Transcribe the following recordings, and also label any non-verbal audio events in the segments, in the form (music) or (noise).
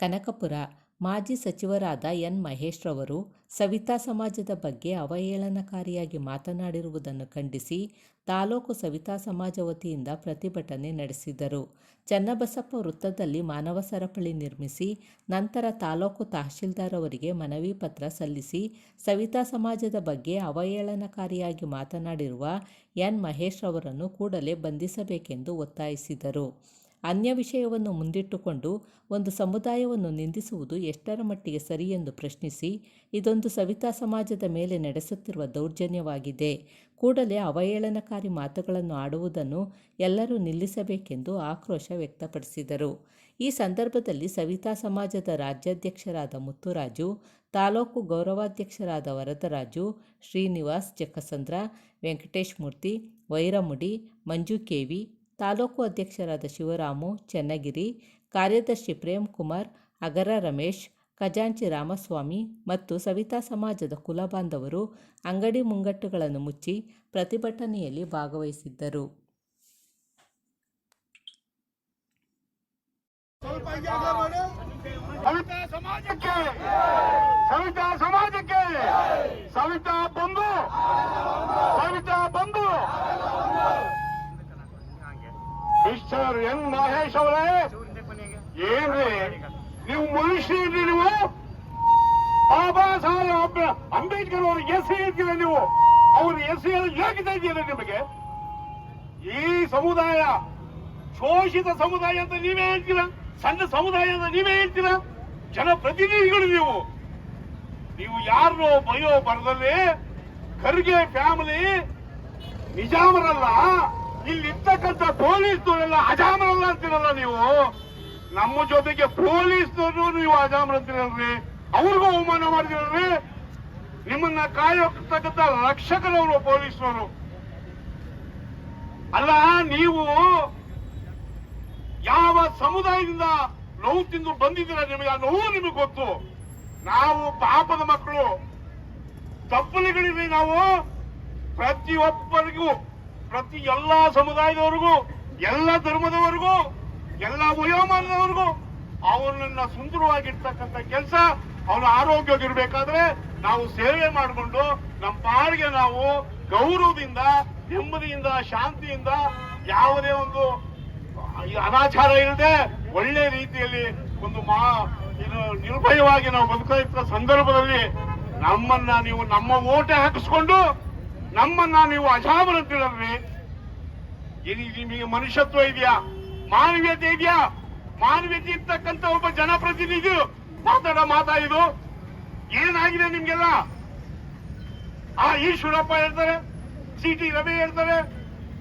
ಕನಕಪುರ ಮಾಜಿ ಸಚಿವರಾದ ಎನ್ ಮಹೇಶ್ರವರು ಸವಿತಾ ಸಮಾಜದ ಬಗ್ಗೆ ಅವಹೇಳನಕಾರಿಯಾಗಿ ಮಾತನಾಡಿರುವುದನ್ನು ಖಂಡಿಸಿ ತಾಲೂಕು ಸವಿತಾ ಸಮಾಜ ವತಿಯಿಂದ ಪ್ರತಿಭಟನೆ ನಡೆಸಿದರು. ಚನ್ನಬಸಪ್ಪ ವೃತ್ತದಲ್ಲಿ ಮಾನವ ಸರಪಳಿ ನಿರ್ಮಿಸಿ, ನಂತರ ತಾಲೂಕು ತಹಶೀಲ್ದಾರ್ ಅವರಿಗೆ ಮನವಿ ಪತ್ರ ಸಲ್ಲಿಸಿ ಸವಿತಾ ಸಮಾಜದ ಬಗ್ಗೆ ಅವಹೇಳನಕಾರಿಯಾಗಿ ಮಾತನಾಡಿರುವ ಎನ್ ಮಹೇಶ್ ಅವರನ್ನು ಕೂಡಲೇ ಬಂಧಿಸಬೇಕೆಂದು ಒತ್ತಾಯಿಸಿದರು. ಅನ್ಯ ವಿಷಯವನ್ನು ಮುಂದಿಟ್ಟುಕೊಂಡು ಒಂದು ಸಮುದಾಯವನ್ನು ನಿಂದಿಸುವುದು ಎಷ್ಟರ ಮಟ್ಟಿಗೆ ಸರಿ ಎಂದು ಪ್ರಶ್ನಿಸಿ, ಇದೊಂದು ಸವಿತಾ ಸಮಾಜದ ಮೇಲೆ ನಡೆಸುತ್ತಿರುವ ದೌರ್ಜನ್ಯವಾಗಿದೆ. ಕೂಡಲೇ ಅವಹೇಳನಕಾರಿ ಮಾತುಗಳನ್ನು ಆಡುವುದನ್ನು ಎಲ್ಲರೂ ನಿಲ್ಲಿಸಬೇಕೆಂದು ಆಕ್ರೋಶ ವ್ಯಕ್ತಪಡಿಸಿದರು. ಈ ಸಂದರ್ಭದಲ್ಲಿ ಸವಿತಾ ಸಮಾಜದ ರಾಜ್ಯಾಧ್ಯಕ್ಷರಾದ ಮುತ್ತುರಾಜು, ತಾಲೂಕು ಗೌರವಾಧ್ಯಕ್ಷರಾದ ವರದರಾಜು, ಶ್ರೀನಿವಾಸ್ ಜಕ್ಕಸಂದ್ರ, ವೆಂಕಟೇಶ್ ಮೂರ್ತಿ, ವೈರಮುಡಿ, ಮಂಜು ಕೆವಿ ತಾಲೂಕು ಅಧ್ಯಕ್ಷರಾದ ಶಿವರಾಮು, ಚನ್ನಗಿರಿ, ಕಾರ್ಯದರ್ಶಿ ಪ್ರೇಮ್ ಕುಮಾರ್ ಅಗರ ರಮೇಶ್, ಖಜಾಂಚಿ ರಾಮಸ್ವಾಮಿ ಮತ್ತು ಸವಿತಾ ಸಮಾಜದ ಕುಲಬಾಂಧವರು ಅಂಗಡಿ ಮುಂಗಟ್ಟುಗಳನ್ನು ಮುಚ್ಚಿ ಪ್ರತಿಭಟನೆಯಲ್ಲಿ ಭಾಗವಹಿಸಿದ್ದರು. ಸವಿತಾ ಬಂಧು. ಸವಿತಾ ಬಂಧು. ಮಿಸ್ಟರ್ ಎನ್ ಮಹೇಶ್ ಅವರೇ, ಏನ್ರಿ? ನೀವು ಮನುಷ್ಯರಿ ನೀವು ಬಾಬಾ ಸಾಹೇಬ್ ಅಂಬೇಡ್ಕರ್ ಅವರು ಎಸ್ ಇದ್ದೀರ ನೀವು? ಅವರು ಎಸ್ ಯೋಗ್ಯತೆ ಇದೆಯಲ್ಲ ನಿಮಗೆ? ಈ ಸಮುದಾಯ, ಶೋಷಿತ ಸಮುದಾಯ ಅಂತ ನೀವೇ ಹೇಳ್ತೀರಾ? ಸಣ್ಣ ಸಮುದಾಯ ಅಂತ ನೀವೇ ಹೇಳ್ತೀರಾ? ಜನಪ್ರತಿನಿಧಿಗಳು ನೀವು. ನೀವು ಯಾರು ಬಯೋ ಬರದಲ್ಲಿ ಖರ್ಗೆ ಫ್ಯಾಮಿಲಿ ನಿಜಾಮರಲ್ಲ. ಇಲ್ಲಿರ್ತಕ್ಕಂಥ ಪೊಲೀಸ್ನವರೆಲ್ಲ ಅಜಾಮರಲ್ಲ ಅಂತೀರಲ್ಲ ನೀವು? ನಮ್ಮ ಜೊತೆಗೆ ಪೊಲೀಸ್ನವರು ನೀವು ಅಜಾಮರ ಅಂತೀರಲ್ರಿ? ಅವ್ರಿಗೂ ಅವಮಾನ ಮಾಡಿದಿರಲ್ರಿ? ನಿಮ್ಮನ್ನ ಕಾಯೋತಕ್ಕಂಥ ರಕ್ಷಕರವರು ಪೊಲೀಸ್ನವರು. ಅಲ್ಲ, ನೀವು ಯಾವ ಸಮುದಾಯದಿಂದ ನೋವು ತಿಂದು ಬಂದಿದ್ದೀರಾ ನಿಮಗೆ? ಆ ನೋವು ನಿಮಗೆ ಗೊತ್ತು. ನಾವು ಪಾಪದ ಮಕ್ಕಳು. ತಪ್ಪಲಿಗಳಿವೆ ನಾವು. ಪ್ರತಿಯೊಬ್ಬರಿಗೂ ಪ್ರತಿ ಎಲ್ಲ ಸಮುದಾಯದವರಿಗೂ, ಎಲ್ಲ ಧರ್ಮದವರಿಗೂ, ಎಲ್ಲ ವಯೋಮಾನದವರಿಗೂ ಅವನನ್ನ ಸುಂದರವಾಗಿರ್ತಕ್ಕಂಥ ಕೆಲಸ, ಅವನ ಆರೋಗ್ಯವಾಗಿರ್ಬೇಕಾದ್ರೆ ನಾವು ಸೇವೆ ಮಾಡಿಕೊಂಡು ನಮ್ಮ ಪಾಡಿಗೆ ನಾವು ಗೌರವದಿಂದ, ನೆಮ್ಮದಿಯಿಂದ, ಶಾಂತಿಯಿಂದ ಯಾವುದೇ ಒಂದು ಅನಾಚಾರ ಇಲ್ಲದೆ ಒಳ್ಳೆ ರೀತಿಯಲ್ಲಿ ಒಂದು ಮಾ ನಿರ್ಭಯವಾಗಿ ನಾವು ಬದುಕಿದ ಸಂದರ್ಭದಲ್ಲಿ ನಮ್ಮನ್ನ ನೀವು ನಮ್ಮ ಓಟೆ ಹಾಕಿಸ್ಕೊಂಡು ನಮ್ಮನ್ನ ನೀವು ಇದು ನಿಮಗೆ ಮನುಷ್ಯತ್ವ ಇದೆಯಾ? ಮಾನವೀಯತೆ ಇದೆಯಾ? ಮಾನವೀಯತೆ ಇರ್ತಕ್ಕಂಥ ಒಬ್ಬ ಜನಪ್ರತಿನಿಧಿ. ಮಾತಾಡೋ, ಮಾತಾ ಇದು. ಏನಾಗಿದೆ ನಿಮ್ಗೆಲ್ಲ? ಆ ಈಶ್ವರಪ್ಪ ಹೇಳ್ತಾರೆ ಸಿ ಟಿ ರವಿ ಹೇಳ್ತಾರೆ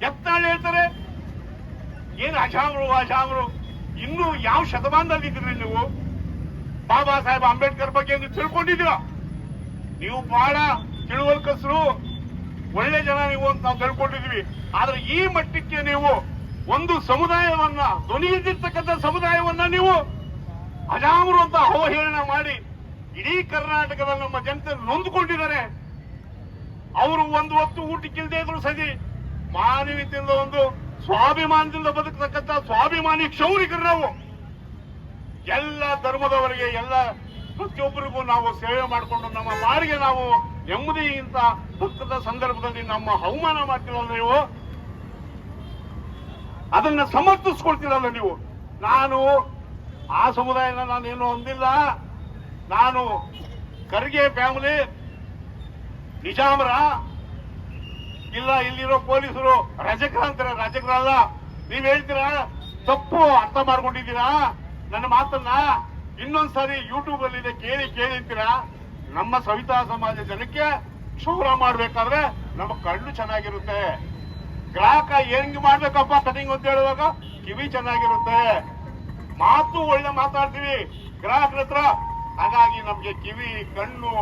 ಯತ್ನಾಳ್ ಹೇಳ್ತಾರೆ. ಏನು ಅಜಾಮರು ಅಜಾಮರು ಇನ್ನು ಯಾವ ಶತಮಾನದಲ್ಲಿ ಇದ್ರಿ ನೀವು? ಬಾಬಾ ಸಾಹೇಬ್ ಅಂಬೇಡ್ಕರ್ ಬಗ್ಗೆ ತಿಳ್ಕೊಂಡಿದ್ದೀರ? ನೀವು ಬಹಳ ತಿಳುವಳಿಕಸರು. ಒಳ್ಳೆ ಜನ ನೀವು ಅಂತ ನಾವು ತಿಳ್ಕೊಂಡಿದ್ವಿ ಆದ್ರೆ ಈ ಮಟ್ಟಕ್ಕೆ ನೀವು ಒಂದು ಸಮುದಾಯವನ್ನ ಧ್ವನಿಯಲ್ಲಿರ್ತಕ್ಕಂಥ ಸಮುದಾಯವನ್ನ ನೀವು ಅಜಾಮರು ಅಂತ ಅವಹೇಳನ ಮಾಡಿ ಇಡೀ ಕರ್ನಾಟಕದ ನಮ್ಮ ಜನತೆ ನೊಂದುಕೊಂಡಿದ್ದಾರೆ. ಅವರು ಒಂದು ಹೊತ್ತು ಊಟಕ್ಕಿಲ್ಲದೆ ಇದ್ರು ಸರಿ, ಮಾನವೀಯತೆಯಿಂದ ಒಂದು ಸ್ವಾಭಿಮಾನದಿಂದ ಬದುಕತಕ್ಕಂಥ ಸ್ವಾಭಿಮಾನಿ ಕ್ಷೌರಿಕರು ನಾವು. ಎಲ್ಲ ಧರ್ಮದವರಿಗೆ, ಎಲ್ಲ ಪ್ರತಿಯೊಬ್ಬರಿಗೂ ನಾವು ಸೇವೆ ಮಾಡಿಕೊಂಡು ನಮ್ಮ ಬಾರಿಗೆ ನಾವು ನೆಮ್ಮದಿಯಿಂದ ದುಃಖದ ಸಂದರ್ಭದಲ್ಲಿ ನಮ್ಮ ಅವಮಾನ ಮಾಡ್ತೀರಲ್ಲ ನೀವು? ಅದನ್ನ ಸಮರ್ಥಿಸ್ಕೊಳ್ತೀರಲ್ಲ ನೀವು? ನಾನು ಆ ಸಮುದಾಯನ ನಾನೇನು ಹೊಂದಿಲ್ಲ ನಾನು ಖರ್ಗೆ ಫ್ಯಾಮಿಲಿ ನಿಜಾಮರ. ಇಲ್ಲ, ಇಲ್ಲಿರೋ ಪೊಲೀಸರು ರಜಕರ ಅಂತಾರೆ ರಜಕರಲ್ಲ ನೀವ್ ಹೇಳ್ತೀರಾ? ತಪ್ಪು ಅರ್ಥ ಮಾಡ್ಕೊಂಡಿದ್ದೀರಾ? ನನ್ನ ಮಾತನ್ನ ಇನ್ನೊಂದ್ಸರಿ ಯೂಟ್ಯೂಬ್ ಅಲ್ಲಿ ಕೇಳಿ ಕೇಳಿ ಅಂತೀರಾ? ನಮ್ಮ ಸವಿತಾ ಸಮಾಜ ಜನಕ್ಕೆ ಕ್ಷೌರ ಮಾಡ್ಬೇಕಾದ್ರೆ ನಮ್ಮ ಕಣ್ಣು ಚೆನ್ನಾಗಿರುತ್ತೆ. ಗ್ರಾಹಕ ಹೆಂಗ್ ಮಾಡ್ಬೇಕಪ್ಪ ಕಟಿಂಗ್ ಅಂತ ಹೇಳುವಾಗ ಕಿವಿ ಚೆನ್ನಾಗಿರುತ್ತೆ. ಮಾತು ಒಳ್ಳೆ ಮಾತಾಡ್ತೀವಿ. ಗ್ರಾಹಕರ ಹತ್ರ. ಹಾಗಾಗಿ ನಮ್ಗೆ ಕಿವಿ, ಕಣ್ಣು,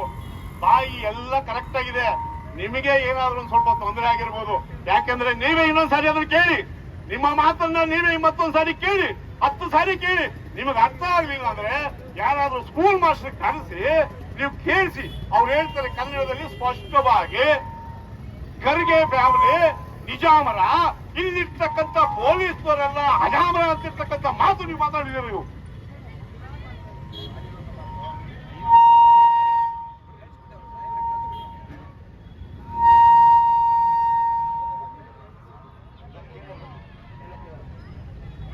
ಬಾಯಿ ಎಲ್ಲ ಕರೆಕ್ಟ್ ಆಗಿದೆ. ನಿಮಗೆ ಏನಾದ್ರೂ ಒಂದ್ ಸ್ವಲ್ಪ ತೊಂದರೆ ಆಗಿರ್ಬೋದು. ಯಾಕೆಂದ್ರೆ ನೀವೇ ಇನ್ನೊಂದ್ಸಾರಿ ಅದನ್ನ ಕೇಳಿ. ನಿಮ್ಮ ಮಾತನ್ನ ನೀವೇ ಮತ್ತೊಂದ್ ಸಾರಿ ಕೇಳಿ. ಹತ್ತು ಸಾರಿ ಕೇಳಿ. ನಿಮಗೆ ಅರ್ಥ ಆಗ್ಲಿಲ್ಲ ಅಂದ್ರೆ ಯಾರಾದ್ರೂ ಸ್ಕೂಲ್ ಮಾಸ್ಟರ್ ಕರೆಸಿ ನೀವು ಕೇಳಿಸಿ, ಅವ್ರು ಹೇಳ್ತಾರೆ ಕನ್ನಡದಲ್ಲಿ ಸ್ಪಷ್ಟವಾಗಿ ಖರ್ಗೆ ಫ್ಯಾಮಿಲಿ ನಿಜಾಮರ, ಇಲ್ಲಿರ್ತಕ್ಕಂಥ ಪೊಲೀಸ್ವರೆಲ್ಲ ಅಜಾಮರ ಅಂತಿರ್ತಕ್ಕಂಥ ಮಾತು ನೀವು ಮಾತಾಡಿದ್ದೀರಿ ನೀವು?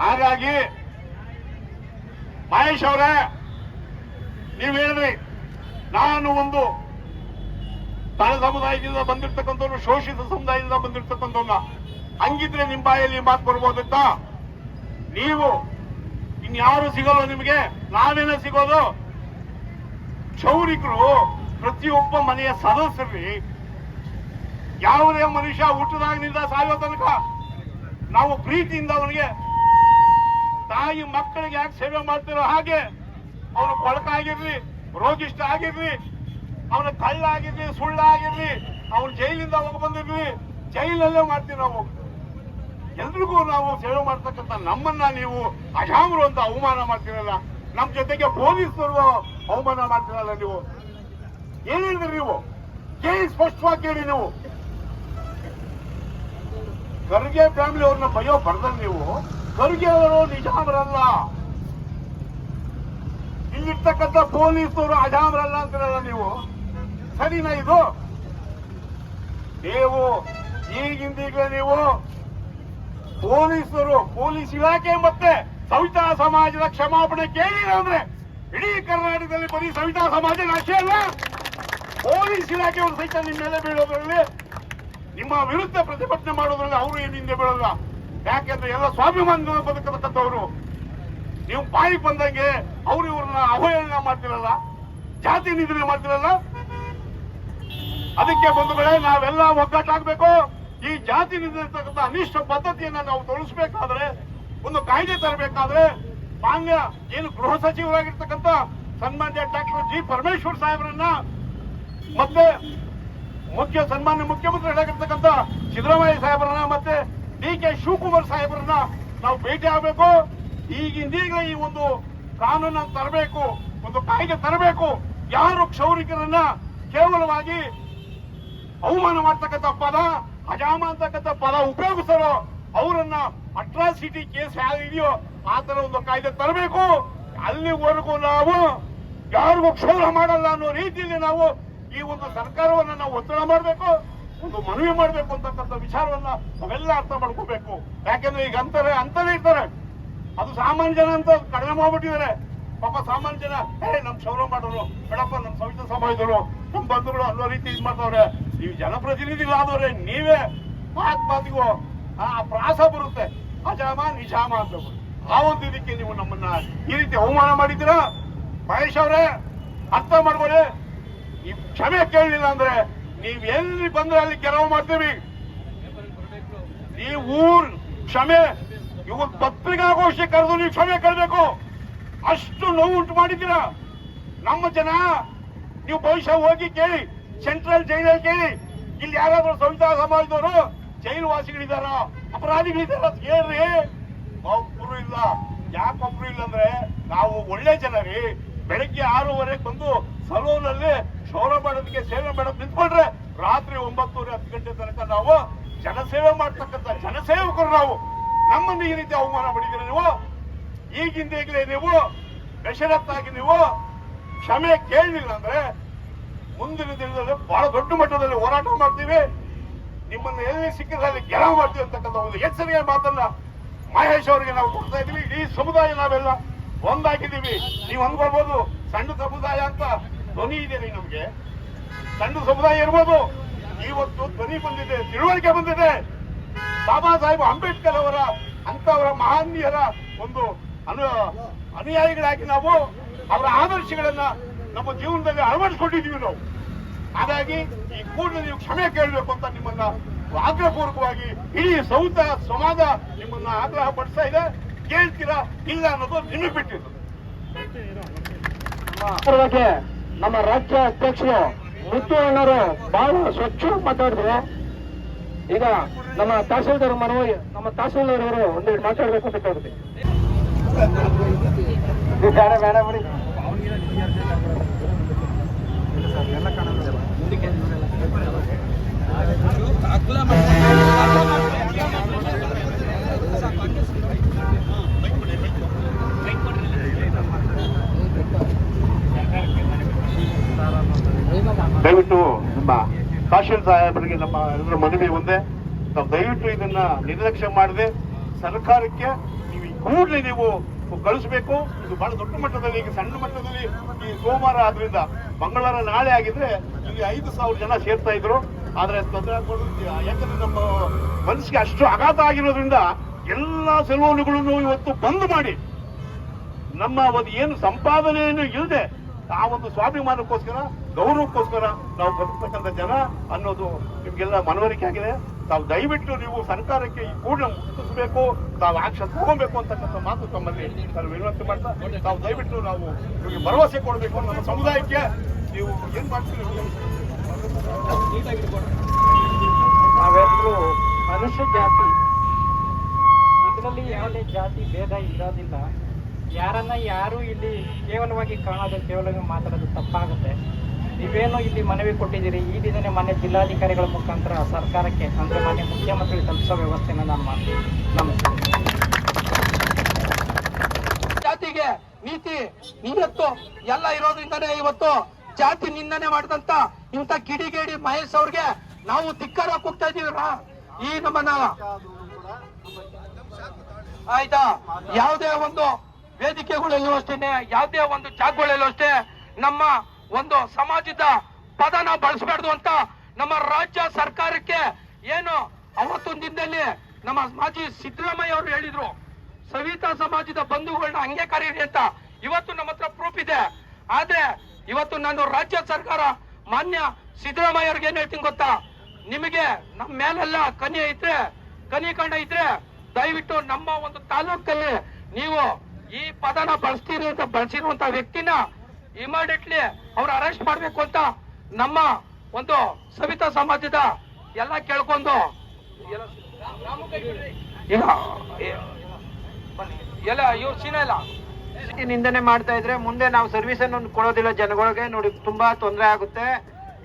ಹಾಗಾಗಿ ಮಹೇಶ್ ಅವರೇ, ನೀವು ಹೇಳ್ರಿ. ನಾನು ಒಂದು ತಳ ಸಮುದಾಯದಿಂದ ಬಂದಿರ್ತಕ್ಕಂಥವ್ರು, ಶೋಷಿತ ಸಮುದಾಯದಿಂದ ಬಂದಿರ್ತಕ್ಕಂಥವ್ನ ಹಂಗಿದ್ರೆ ನಿಮ್ ಬಾಯಲ್ಲಿ ಮಾತು ಬರ್ಬೋದಿತ್ತ ನೀವು ಇನ್ಯಾರು ಸಿಗೋಲ್ಲ ನಿಮಗೆ? ನಾವೇನ ಸಿಗೋದು? ಕ್ಷೌರಿಕರು ಪ್ರತಿಯೊಬ್ಬ ಮನೆಯ ಸದಸ್ಯರಲ್ಲಿ ಯಾವುದೇ ಮನುಷ್ಯ ಹುಟ್ಟದಾಗಿನಿಂದ ಸಾಯೋ ತನಕ ನಾವು ಪ್ರೀತಿಯಿಂದ ಅವನಿಗೆ ತಾಯಿ ಮಕ್ಕಳಿಗೆ ಯಾಕೆ ಸೇವೆ ಮಾಡ್ತಿರೋ ಹಾಗೆ ಅವನು ಕೊಳಕ ಆಗಿರ್ಲಿ ರೋಗಿಷ್ಟ ಆಗಿರ್ಲಿ, ಅವನ ಕಳ್ಳ ಆಗಿರ್ಲಿ ಸುಳ್ಳ ಜೈಲಿಂದ ಹೋಗಿ ಬಂದಿರ್ಲಿ, ಜೈಲಲ್ಲೇ ಮಾಡ್ತೀವಿ ನಾವು. ಎಲ್ರಿಗೂ ನಾವು ಸೇವೆ ಮಾಡ್ತಕ್ಕಂಥ ನಮ್ಮನ್ನ ನೀವು ಅಜಾಮರು ಅಂತ ಅವಮಾನ ಮಾಡ್ತೀರಲ್ಲ, ನಮ್ ಜೊತೆಗೆ ಪೊಲೀಸರು ಅವಮಾನ ಮಾಡ್ತೀರಲ್ಲ ನೀವು. ಏನ್ ನೀವು? ಕೇಳಿ, ಸ್ಪಷ್ಟವಾಗಿ ಕೇಳಿ ನೀವು. ಖರ್ಗೆ ಫ್ಯಾಮಿಲಿ ಅವ್ರನ್ನ ಬಯ್ಯೋ ಬರ್ದಲ್ಲಿ ನೀವು. ಖರ್ಗೆ ಅವರು ನಿಜಾಮರಲ್ಲ. ಇಲ್ಲಿರ್ತಕ್ಕಂಥ ಪೊಲೀಸರು ಅಜಾಮರಲ್ಲ ಅಂತೀರಲ್ಲ ನೀವು? ಸರಿನಾ ಇದು? ನೀವು ಈಗಿಂದೀಗಲೇ ನೀವು ಪೊಲೀಸರು, ಪೊಲೀಸ್ ಇಲಾಖೆ ಮತ್ತೆ ಸವಿತಾ ಸಮಾಜದ ಕ್ಷಮಾಪಣೆ ಕೇಳಿಲ್ಲ ಅಂದ್ರೆ ಇಡೀ ಕರ್ನಾಟಕದಲ್ಲಿ ಬರೀ ಸವಿತಾ ಸಮಾಜ ಅಷ್ಟೇ ಅಲ್ಲ? ಪೊಲೀಸ್ ಇಲಾಖೆ ಒಂದು ಸಹಿತ ನಿಮ್ಮ ಮೇಲೆ ಬೀಳೋದ್ರಲ್ಲಿ ನಿಮ್ಮ ವಿರುದ್ಧ ಪ್ರತಿಭಟನೆ ಮಾಡೋದ್ರಲ್ಲಿ ಅವರು ಏನು ಹಿಂದೆ ಬೀಳಲ್ಲ. ಯಾಕೆಂದ್ರೆ ಎಲ್ಲ ಸ್ವಾಭಿಮಾನ ಬದುಕತಕ್ಕಂಥವ್ರು. ನೀವು ಬಾಯಿ ಬಂದಂಗೆ ಅವ್ರು ಇವ್ರನ್ನ ಅವಹೇಳನ ಮಾಡ್ತಿರಲ್ಲ? ಜಾತಿ ನಿಂದನೆ ಮಾಡ್ತಿರಲ್ಲ? ಅದಕ್ಕೆ ಬಂಧುಗಳೇ, ನಾವೆಲ್ಲ ಒಗ್ಗಟ್ಟಾಗಬೇಕು. ಈ ಜಾತಿ ನಿಂದಿರ್ತಕ್ಕಂಥ ಅನಿಷ್ಟ ಪದ್ಧತಿಯನ್ನ ನಾವು ತೊಳಸ್ಬೇಕಾದ್ರೆ ಒಂದು ಕಾಯ್ದೆ ತರಬೇಕಾದ್ರೆ, ಮಾನ್ಯ ಏನು ಗೃಹ ಸಚಿವರಾಗಿರ್ತಕ್ಕಂಥ ಸನ್ಮಾನ್ಯ ಡಾಕ್ಟರ್ ಜಿ ಪರಮೇಶ್ವರ್ ಸಾಹೇಬರನ್ನ, ಮತ್ತೆ ಮುಖ್ಯ ಸನ್ಮಾನ್ಯ ಮುಖ್ಯಮಂತ್ರಿಗಳಾಗಿರ್ತಕ್ಕಂಥ ಸಿದ್ದರಾಮಯ್ಯ ಸಾಹೇಬರನ್ನ, ಮತ್ತೆ ಡಿ ಕೆ ಶಿವಕುಮಾರ್ ಸಾಹೇಬರನ್ನ ನಾವು ಭೇಟಿ ಆಗಬೇಕು. ಈಗಿಂದೀಗಲೇ ಈ ಒಂದು ಕಾನೂನನ್ನು ತರಬೇಕು, ಒಂದು ಕಾಯ್ದೆ ತರಬೇಕು. ಯಾರು ಕ್ಷೌರಿಕರನ್ನ ಕೇವಲವಾಗಿ ಅವಮಾನ ಮಾಡ್ತಕ್ಕಂಥ ಪದ ಅಜಾಮ ಅಂತಕ್ಕಂಥ ಪದ ಉಪಯೋಗಿಸೋರು ಅವರನ್ನ ಅಟ್ರಾಸಿಟಿ ಕೇಸ್ ಇದೆಯೋ ಆ ತರ ಒಂದು ಕಾಯ್ದೆ ತರಬೇಕು. ಅಲ್ಲಿವರೆಗೂ ನಾವು ಯಾರಿಗೂ ಕ್ಷೋಭ ಮಾಡಲ್ಲ ಅನ್ನೋ ರೀತಿಯಲ್ಲಿ ನಾವು ಈ ಒಂದು ಸರ್ಕಾರವನ್ನ ನಾವು ಒತ್ತಡ ಮಾಡಬೇಕು, ಒಂದು ಮನವಿ ಮಾಡಬೇಕು ಅಂತಕ್ಕಂಥ ವಿಚಾರವನ್ನ ನಾವೆಲ್ಲ ಅರ್ಥ ಮಾಡ್ಕೋಬೇಕು. ಯಾಕೆಂದ್ರೆ ಈಗ ಅಂತಾರೆ ಅಂತಾನೆ ಇರ್ತಾರೆ. ಅದು ಸಾಮಾನ್ಯ ಜನ ಅಂತ ಕಡಿಮೆ ಮಾಡ್ಬಿಟ್ಟಿದ್ದಾರೆ. ಪಾಪ ಸಾಮಾನ್ಯ ಜನ, ಏ, ನಮ್ ಶೌರ್ಯ ಮಾಡೋರು, ಬೇಡಪ್ಪ, ನಮ್ ಸವಿತ ಸಮಾಜದವರು, ನಮ್ ಬಂಧುಗಳು ಅನ್ನೋ ರೀತಿ ಇದ್ ಮಾಡ್ತಾವ್ರೆ. ನೀವು ಜನಪ್ರತಿನಿಧಿಗಳಾದವ್ರೆ, ನೀವೇ ಮಾತ್ ಮಾತಿಗೂ. ಆ ಪ್ರಾಸ ಬರುತ್ತೆ. ಅಜಾಮ, ನಿಜಾಮ ಅಂತ ಆ ಒಂದು ಇದಕ್ಕೆ ನೀವು ನಮ್ಮನ್ನ ಈ ರೀತಿ ಅವಮಾನ ಮಾಡಿದ್ದೀರಾ? ಮಹೇಶ್ ಅವರೇ, ಅರ್ಥ ಮಾಡ್ಕೊಳ್ಳಿ. ಈ ಕ್ಷಮೆ ಕೇಳಲಿಲ್ಲ ಅಂದ್ರೆ ನೀವ್ ಎಲ್ಲಿ ಬಂದ್ರೆ ಅಲ್ಲಿ ಕೆಲವು ಮಾಡ್ತೀವಿ? ನೀವು ಊರ್ ಕ್ಷಮೆ ಇವು ಘೋಷಣೆ ಕರೆದು ನೀವು ಕ್ಷಮೆ ಕರಬೇಕು ಅಷ್ಟು ನೋವು ಉಂಟು ಮಾಡಿದ್ದೀರಾ? ನಮ್ಮ ಜನ, ನೀವು ಭವಿಷ್ಯ ಹೋಗಿ ಕೇಳಿ, ಸೆಂಟ್ರಲ್ ಜೈಲಲ್ಲಿ ಕೇಳಿ, ಇಲ್ಲಿ ಯಾರಾದ್ರೂ ಸವಿತಾ ಸಮಾಜದವರು ಜೈಲು ವಾಸಿಗಳಿದಾರ ಅಪರಾಧಿಗಳಿದಾರ ಅಂತ ಹೇಳ್ರಿ. ಒಬ್ರು ಇಲ್ಲ. ಯಾಕೊಬ್ರು ಇಲ್ಲ ಅಂದ್ರೆ, ನಾವು ಒಳ್ಳೆ ಜನ ರೀ ಬೆಳಗ್ಗೆ ಆರೂವರೆಗೆ ಬಂದು ಸಲೂನಲ್ಲಿ ಶೌರ ಮಾಡೋದಕ್ಕೆ ಸೇವೆ ಮಾಡೋದು ನಿಂತ್ಕೊಂಡ್ರೆ, ರಾತ್ರಿ ಒಂಬತ್ತೂವರೆ ಹತ್ತು ಗಂಟೆ ತನಕ ನಾವು ಜನಸೇವೆ ಮಾಡ್ತಕ್ಕಂಥ ಜನಸೇವಕರು ನಾವು. ನಮ್ಮನ್ನು ಈ ರೀತಿ ಅವಮಾನ ಮಾಡಿದ್ರೆ ನೀವು? ಈಗಿಂದೀಗಲೇ ನೀವು ಬೆಷರತ್ತಾಗಿ ನೀವು ಕ್ಷಮೆ ಕೇಳಲಿಲ್ಲ ಅಂದ್ರೆ ಮುಂದಿನ ದಿನದಲ್ಲಿ ಬಹಳ ದೊಡ್ಡ ಮಟ್ಟದಲ್ಲಿ ಹೋರಾಟ ಮಾಡ್ತೀವಿ. ನಿಮ್ಮನ್ನ ಎಲ್ಲಿ ಸಿಕ್ಕಿದ್ರೆ ಗೆಲ ಮಾಡ್ತೀವಿ ಅಂತಕ್ಕಂಥ ಒಂದು ಎಚ್ಚರಿಕೆ ಮಾತನ್ನ ಮಹೇಶ್ ಅವರಿಗೆ ನಾವು ಕೊಡ್ತಾ ಇದೀವಿ ಇಡೀ ಸಮುದಾಯ ನಾವೆಲ್ಲ ಒಂದಾಗಿದ್ದೀವಿ. ನೀವು ಅಂದ್ಕೊಳ್ಬಹುದು ಸಣ್ಣ ಸಮುದಾಯ ಅಂತ ಧ್ವನಿ ಇದೆ ನಮ್ಗೆ. ಸಣ್ಣ ಸಮುದಾಯ ಇರ್ಬೋದು. ಇವತ್ತು ಧ್ವನಿ ಬಂದಿದೆ, ತಿಳುವಳಿಕೆ ಬಂದಿದೆ. ಬಾಬಾ ಸಾಹೇಬ್ ಅಂಬೇಡ್ಕರ್ ಅವರ ಅಂತವರ ಮಹಾನೀಯರ ಒಂದು ಅನು, ಅನುಯಾಯಿಗಳಾಗಿ ನಾವು ಅವರ ಆದರ್ಶಗಳನ್ನ ನಮ್ಮ ಜೀವನದಲ್ಲಿ ಅಳವಡಿಸ್ಕೊಂಡಿದ್ದೀವಿ ನಾವು. ಹಾಗಾಗಿ ಈ ಕೂಡಲೇ ನೀವು ಕ್ಷಮೆ ಕೇಳಬೇಕು ಅಂತ ನಿಮ್ಮನ್ನ ಆಗ್ರಹಪೂರ್ವಕವಾಗಿ ಇಡೀ ಸೌತ ಸಮಾಜ ನಿಮ್ಮನ್ನ ಆಗ್ರಹ ಪಡಿಸ್ತಾ ಇದೆ. ಕೇಳ್ತೀರಾ ಇಲ್ಲ ಅನ್ನೋದು ನಿಮಗೆ ಬಿಟ್ಟಿದ್ದು. ನಮ್ಮ ರಾಜ್ಯ ಅಧ್ಯಕ್ಷರು ಮುತ್ತು ಅಣ್ಣರು ಬಹಳ ಸ್ವಚ್ಛವಾಗಿ ಮಾತಾಡಿದ್ರು. ಈಗ ನಮ್ಮ ತಹಸೀಲ್ದಾರ್ ಮನವಿ ನಮ್ಮ ತಹಸೀಲ್ದಾರ್ ಅವರು ಒಂದು ಮಾತಾಡ್ಬೇಕು ಅಂತ ಕೇಳಿದೆ ದಯವಿಟ್ಟು ನಮ್ಮ ತಹಶೀಲ್ ಸಾಹೇಬರಿಗೆ ನಮ್ಮ ಎಲ್ಲರ ನಾವು ದಯವಿಟ್ಟು ಇದನ್ನ ನಿರ್ಲಕ್ಷ್ಯ ಮಾಡದೆ ಸರ್ಕಾರಕ್ಕೆ ನೀವು ಕೂಡಲೇ ನೀವು ಕಳಿಸಬೇಕು. ಇದು ಬಹಳ ದೊಡ್ಡ ಮಟ್ಟದಲ್ಲಿ, ಈಗ ಸಣ್ಣ ಮಟ್ಟದಲ್ಲಿ ಈ ಸೋಮವಾರ ಆದ್ರಿಂದ ಮಂಗಳವಾರ ನಾಳೆ ಆಗಿದ್ರೆ ಇಲ್ಲಿ ಐದು ಸಾವಿರ ಜನ ಸೇರ್ತಾ ಇದ್ರು. ಆದ್ರೆ ತೊಂದರೆ ಯಾಕಂದ್ರೆ ನಮ್ಮ ಮನಸ್ಸಿಗೆ ಅಷ್ಟು ಆಘಾತ ಆಗಿರೋದ್ರಿಂದ ಎಲ್ಲಾ ಸೆಲೂನುಗಳನ್ನು ಇವತ್ತು ಬಂದ್ ಮಾಡಿ. ನಮ್ಮ ಒಂದು ಏನು ಸಂಪಾದನೆಯನ್ನು ಇಲ್ಲದೆ ಆ ಒಂದು ಸ್ವಾಭಿಮಾನಕ್ಕೋಸ್ಕರ, ಗೌರವಕ್ಕೋಸ್ಕರ ನಾವು ಬದುಕ್ತಕ್ಕಂಥ ಜನ ಅನ್ನೋದು ನಿಮ್ಗೆಲ್ಲ ಮನವರಿಕೆ ಆಗಿದೆ. ತಾವು ದಯವಿಟ್ಟು ನೀವು ಸರ್ಕಾರಕ್ಕೆ ಈ ಕೂಡಲೇ ಮುಟ್ಟಿಸಬೇಕು, ತಾವು ಆಕ್ಷನ್ ತಗೋಬೇಕು ಅಂತಕ್ಕಂಥ ಮಾತು ತಮ್ಮಲ್ಲಿ ನಾನು ವಿನಂತಿ ಮಾಡ್ತಾ, ತಾವು ದಯವಿಟ್ಟು ನಾವು ನಿಮಗೆ ಭರವಸೆ ಕೊಡಬೇಕು ನಮ್ಮ ಸಮುದಾಯಕ್ಕೆ ನೀವು ಏನ್ ಮಾಡ್ತೀರಿ? ಮನುಷ್ಯ ಜಾತಿ. ಇದರಲ್ಲಿ ಯಾವುದೇ ಜಾತಿ, ಭೇದ ಇರೋದಿಲ್ಲ ಯಾರನ್ನ ಯಾರು ಇಲ್ಲಿ ಕೇವಲವಾಗಿ ಕಾಣೋದು ಕೇವಲವಾಗಿ ಮಾತಾಡೋದು ತಪ್ಪಾಗುತ್ತೆ. ನೀವೇನು ಇಲ್ಲಿ ಮನವಿ ಕೊಟ್ಟಿದ್ದೀರಿ ಈ ದಿನನೇ ಮಾನ್ಯ ಜಿಲ್ಲಾಧಿಕಾರಿಗಳ ಮುಖಾಂತರ ಸರ್ಕಾರಕ್ಕೆ ಅಂದರೆ ಮಾನ್ಯ ಮುಖ್ಯಮಂತ್ರಿ ತಲುಪಿಸೋ ವ್ಯವಸ್ಥೆನ ನಾನು ಮಾಡ್ತೀನಿ. ನಮಸ್ತೆ. ಜಾತಿಗೆ ನೀತಿ ಇವತ್ತು ಎಲ್ಲ ಇರೋದ್ರಿಂದನೇ ಇವತ್ತು ಜಾತಿ ನಿಂದನೆ ಮಾಡಿದಂತ ಇಂಥ ಕಿಡಿಗೇಡಿ ಮಹೇಶ್ ಅವ್ರಿಗೆ ನಾವು ಧಿಕ್ಕಾರ ಕೂಗ್ತಾ ಇದೀವಿ ರಾ- ಈ ನಮ್ಮನ್ನ ಆಯ್ತಾ? ಯಾವುದೇ ಒಂದು ವೇದಿಕೆಗಳಲ್ಲೂ ಅಷ್ಟೇನೆ ಯಾವುದೇ ಒಂದು ಜಾಗಗಳಲ್ಲೂ ಅಷ್ಟೇ ನಮ್ಮ ಒಂದು ಸಮಾಜದ ಪದನ ಬಳಸಬಾರ್ದು ಅಂತ ನಮ್ಮ ರಾಜ್ಯ ಸರ್ಕಾರಕ್ಕೆ ಏನು ಅವತ್ತೊಂದು ದಿನದಲ್ಲಿ ನಮ್ಮ ಮಾಜಿ ಸಿದ್ದರಾಮಯ್ಯ ಅವರು ಹೇಳಿದ್ರು. ಸವಿತಾ ಸಮಾಜದ ಬಂಧುಗಳನ್ನ ಹಂಗೆ ಕರೀರಿ ಅಂತ ಇವತ್ತು ನಮ್ಮ ಹತ್ರ ಪ್ರೂಫ್ ಇದೆ. ಆದ್ರೆ ಇವತ್ತು ನಾನು ರಾಜ್ಯ ಸರ್ಕಾರ ಮಾನ್ಯ ಸಿದ್ದರಾಮಯ್ಯ ಅವ್ರಿಗೆ ಏನ್ ಹೇಳ್ತೀನಿ ಗೊತ್ತಾ? ನಿಮಗೆ ನಮ್ಮ ಮೇಲೆಲ್ಲ ಕನಿ ಐತ್ರೆ ಕನಿ ಕಂಡ ಇದ್ರೆ ದಯವಿಟ್ಟು ನಮ್ಮ ಒಂದು ತಾಲೂಕಲ್ಲಿ ನೀವು ಈ ಪದನ ಬಳಸ್ತೀರಿ ಅಂತ ಬಳಸಿರುವಂತ ವ್ಯಕ್ತಿನ ಇಮಿಡಿಯೇಟ್ಲಿ ಅವ್ರು ಅರೆಸ್ಟ್ ಮಾಡ್ಬೇಕು ಅಂತ ನಮ್ಮ ಒಂದು ಸವಿತಾ ಸಮಾಜದ ಎಲ್ಲ ಕೇಳ್ಕೊಂಡು ಎಲ್ಲ ಇವ್ರು ಸೀನ ಇಲ್ಲ. ನಿಂದನೆ ಮಾಡ್ತಾ ಇದ್ರೆ ಮುಂದೆ ನಾವು ಸರ್ವಿಸ್ ಅನ್ನು ಕೊಡೋದಿಲ್ಲ ಜನಗಳಿಗೆ, ನೋಡಿ ತುಂಬಾ ತೊಂದರೆ ಆಗುತ್ತೆ.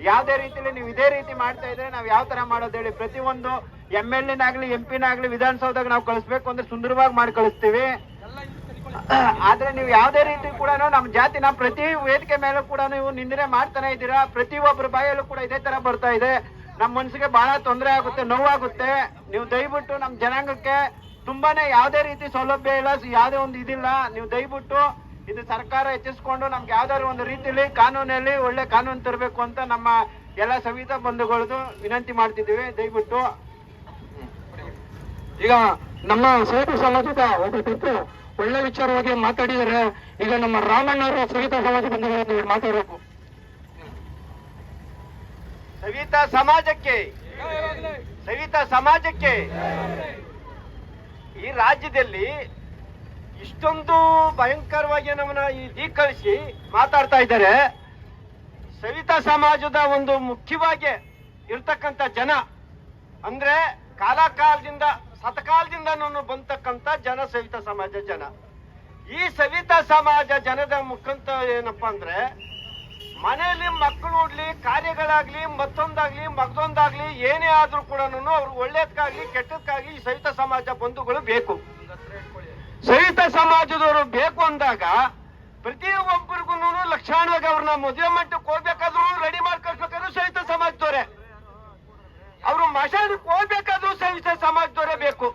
ಯಾವ್ದೇ ರೀತಿಲಿ ನೀವು ಇದೇ ರೀತಿ ಮಾಡ್ತಾ ಇದ್ರೆ ನಾವು ಯಾವ ತರ ಮಾಡೋದು ಹೇಳಿ, ಪ್ರತಿಯೊಂದು ಎಂ ಎಲ್ ಎನಾಗ್ಲಿ ಎಂ ಪಿನಾಗ್ಲಿ ವಿಧಾನಸೌಧದಾಗ ನಾವು ಕಳಿಸ್ಬೇಕು ಅಂದ್ರೆ ಸುಂದರವಾಗಿ ಮಾಡಿ ಕಳಿಸ್ತೀವಿ. (coughs) ಆದ್ರೆ ನೀವು ಯಾವ್ದೇ ರೀತಿ ಕೂಡ ನಮ್ಮ ಜಾತಿನ ಪ್ರತಿ ವೇದಿಕೆ ಮೇಲೂ ಕೂಡ ನೀವು ನಿಂದನೆ ಮಾಡ್ತಾನೆ ಇದ್ದೀರಾ? ಪ್ರತಿ ಒಬ್ಬರ ಬಾಯಲ್ಲೂ ಕೂಡ ಇದೇ ತರ ಬರ್ತಾ ಇದೆ. ನಮ್ಮ ಮನ್ಸಿಗೆ ಬಹಳ ತೊಂದರೆ ಆಗುತ್ತೆ, ನೋವಾಗುತ್ತೆ. ನೀವು ದಯವಿಟ್ಟು ನಮ್ಮ ಜನಾಂಗಕ್ಕೆ ತುಂಬಾನೇ ಯಾವ್ದೇ ರೀತಿ ಸೌಲಭ್ಯ ಇಲ್ಲ, ಯಾವ್ದೇ ಒಂದು ಇದಿಲ್ಲ. ನೀವು ದಯವಿಟ್ಟು ಇದು ಸರ್ಕಾರ ಹೆಚ್ಚಿಸ್ಕೊಂಡು ನಮ್ಗೆ ಯಾವ್ದಾದ್ರು ಒಂದು ರೀತಿಯಲ್ಲಿ ಕಾನೂನಲ್ಲಿ ಒಳ್ಳೆ ಕಾನೂನು ತರಬೇಕು ಅಂತ ನಮ್ಮ ಎಲ್ಲ ಸವಿತಾ ಬಂಧುಗಳದು ವಿನಂತಿ ಮಾಡ್ತಿದ್ದೀವಿ. ದಯವಿಟ್ಟು. ಈಗ ನಮ್ಮ ಸೇತು ಸಮಾಜದ ಒಬ್ಬ ಒಳ್ಳೆ ವಿಚಾರವಾಗಿ ಮಾತಾಡಿದರೆ ಈಗ ನಮ್ಮ ರಾಮಣ್ಣವರು ಸವಿತಾ ಸಮಾಜ ಬಂಧುಗಳನ್ನು ಮಾತಾಡಬೇಕು. ಸವಿತಾ ಸಮಾಜಕ್ಕೆ ಸವಿತಾ ಸಮಾಜಕ್ಕೆ ಈ ರಾಜ್ಯದಲ್ಲಿ ಇಷ್ಟೊಂದು ಭಯಂಕರವಾಗಿ ನಮ್ಮನ್ನ ಈ ದೀಕಳಿಸಿ ಮಾತಾಡ್ತಾ ಇದ್ದಾರೆ. ಸವಿತಾ ಸಮಾಜದ ಒಂದು ಮುಖ್ಯವಾಗಿ ಇರ್ತಕ್ಕಂಥ ಜನ ಅಂದ್ರೆ ಕಾಲಕಾಲದಿಂದ ಶತಕಾಲದಿಂದ ಬಂತಕ್ಕಂತ ಜನ ಸವಿತ ಸಮಾಜ ಜನ. ಈ ಸವಿತಾ ಸಮಾಜ ಜನದ ಮುಖಂತ ಏನಪ್ಪಾ ಅಂದ್ರೆ, ಮನೆಯಲ್ಲಿ ಮಕ್ಕಳು ನೋಡ್ಲಿ, ಕಾರ್ಯಗಳಾಗ್ಲಿ, ಮತ್ತೊಂದಾಗ್ಲಿ, ಮಗದೊಂದಾಗ್ಲಿ, ಏನೇ ಆದ್ರೂ ಕೂಡ ಅವ್ರು ಒಳ್ಳೇದಕ್ಕಾಗ್ಲಿ ಕೆಟ್ಟದಕ್ಕಾಗ್ಲಿ ಈ ಸವಿತ ಸಮಾಜ ಬಂಧುಗಳು ಬೇಕು. ಸವಿತ ಸಮಾಜದವರು ಬೇಕು ಅಂದಾಗ ಪ್ರತಿಯೊಬ್ಬರಿಗೂ ಲಕ್ಷಾಣ ಅವ್ರನ್ನ ಮದುವೆ ಮಟ್ಟಕ್ಕೆ ಹೋಗ್ಬೇಕಾದ್ರೂ ರೆಡಿ ಮಾಡ್ಕೊಳ್ಬೇಕಾದ್ರೂ ಸವಿತ ಸಮಾಜದವರೇ. ಅವರು ಮಶಾಲಕ್ಕೆ ಹೋಗ್ಬೇಕಾದ್ರೂ ಸಹಿತ ಸಮಾಜದವರೇ ಬೇಕು